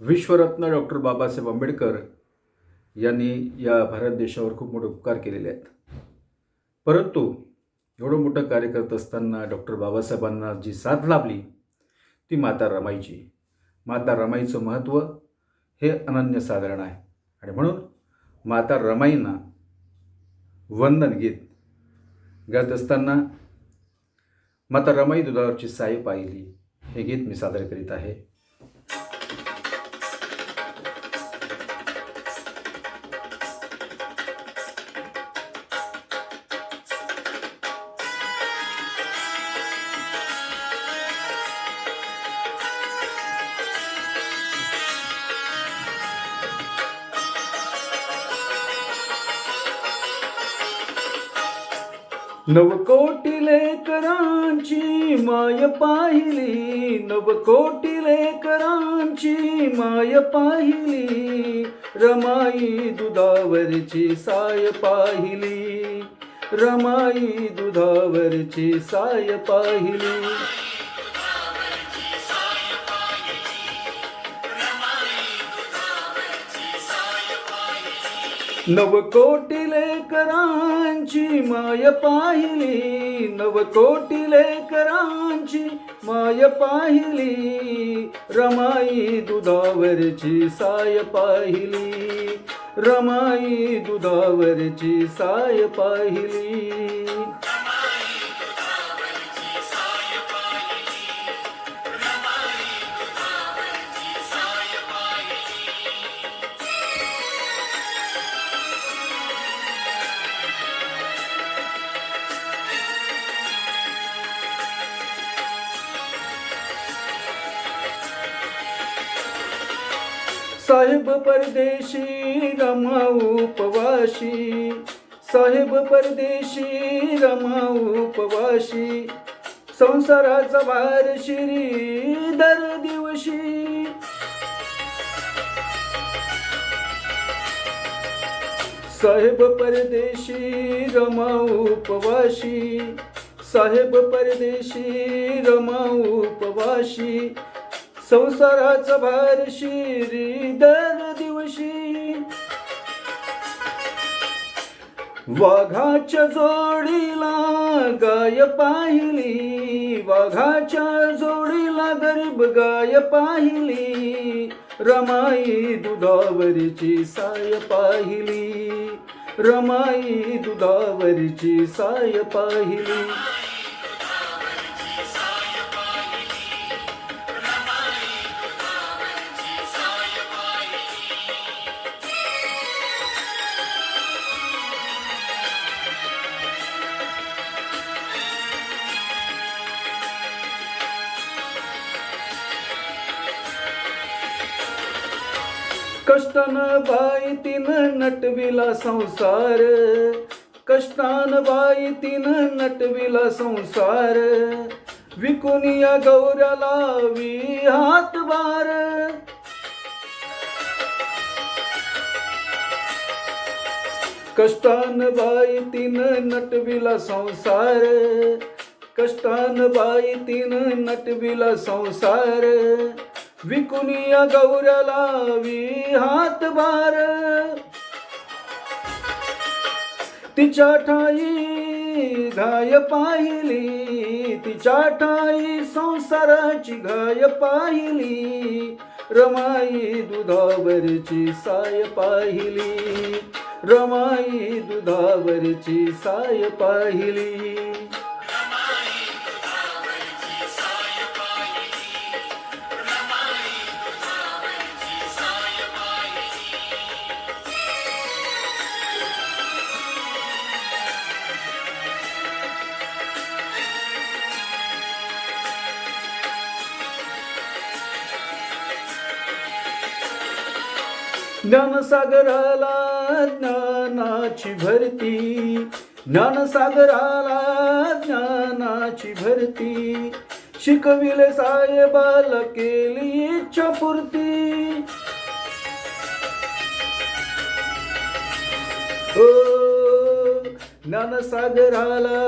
विश्वरत्न doctor Babasaheb Ambedkar यांनी या भारत देशावर खूप मोठे उपकार केलेले आहेत. परंतु एवढं मोठं कार्य करत असताना डॉक्टर बाबासाहेबांना जी साथ लाभली ती माता रमाईची. माता रमाईचं महत्त्व हे अनन्यसाधारण आहे. आणि म्हणून माता रमाईंना वंदन गीत गात असताना माता रमाई दुधावरची साई पाहिली हे गीत मी सादर करीत आहे. नवकोटी लेकरांची माय पाहिली. नवकोटी लेकरांची माय पाहिली. रमाई दुधावरची साय पाहिली. रमाई दुधावरची साय पाहिली. नवकोटी लेकरांची माय पाहिली नवकोटी लेकरांची माय पाहिली रमाई दुधावरची साय पाहिली रमाई दुधावरची साय पाहिली. साहेब परदेशी रमा उपवाशी. साहेब परदेशी रमा उपवाशी. संसाराचा भार शिरी दर दिवशी. साहेब परदेशी रमा उपवाशी. साहेब परदेशी रमा उपवाशी. संसाराचा भार शिरी दर दिवशी. वाघाच्या जोडीला गाय पाहिली वाघाच्या जोडीला गरीब गाय पाहिली रमाई दुधावरची साय पाहिली रमाई दुधावरची साय पाहिली. कष्टानं बाई तीन नटविला संसार. कष्टान बाई तीन नटविला संसार. विकुनिया गौऱ्याला वी हातभार कष्टान बाई तीन नटविला संसार. कष्टान बाई तीन नटविला संसार. विकुनिया गौरलावी हात वी हातभार तिच्या ठाई घाय पाहिली तिच्या ठाई संसाराची घाय पाहिली रमाई दुधावरची साय पाहिली रमाई दुधावरची साय पाहिली. ज्ञानसागराला ज्ञानाची भरती. ज्ञानसागराला ज्ञानाची भरती. शिकविले साहेबाला केली इच्छा पूर्ती. ओ ज्ञानसागराला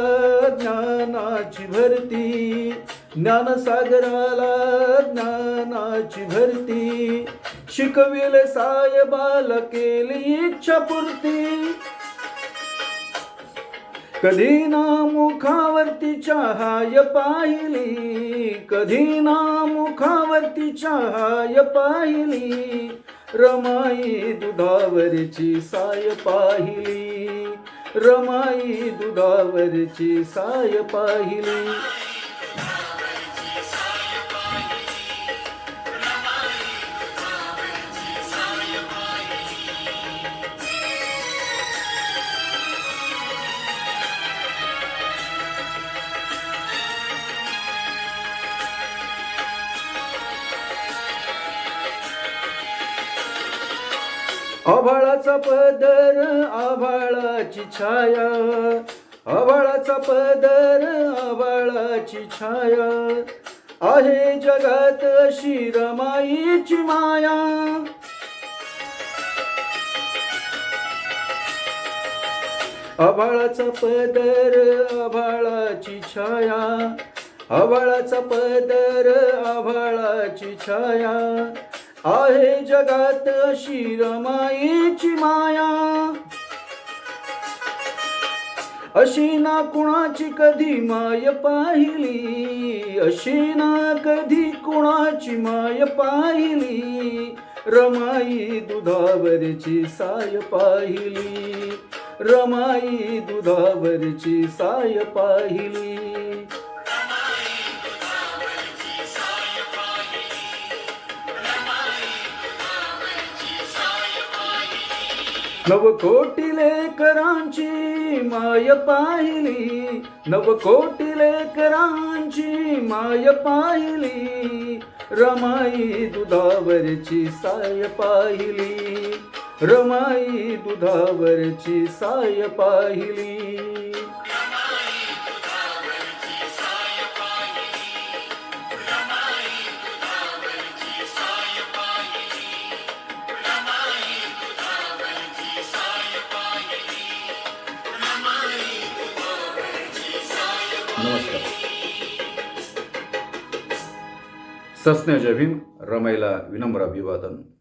ज्ञानाची भरती. ज्ञानसागराला ज्ञानाची भरती. शिकविल सायबाला केली इच्छा पूर्ती. कधी ना मुखावरती चहाय पाहिली? कधी ना मुखावरती चहाय पाहिली? रमाई दुधावरची साय पाहिली. रमाई दुधावरची साय पाहिली. आभाळाचा पदर आभाळाची छाया. आभाळाचा पदर आभाळाची छाया. आहे जगात अशी रमाईची माया. आभाळाचा पदर आभाळाची छाया. आभाळाचा पदर आभाळाची छाया. आहे जगात अशी रमाईची माया. अशी ना कुणाची कधी माय पाहिली अशी ना कधी कुणाची माय पाहिली. रमाई दुधावरची साय पाहिली रमाई दुधावरची साय पाहिली. नवकोटी लेकरांची माय पाहिली. नवकोटी लेकरांची माय पाहिली. रमाई दुधावरची साय पाहिली. रमाई दुधावरची साय पाहिली. नमस्कार. सस्ने जय भीम रमाईला विनम्र अभिवादन.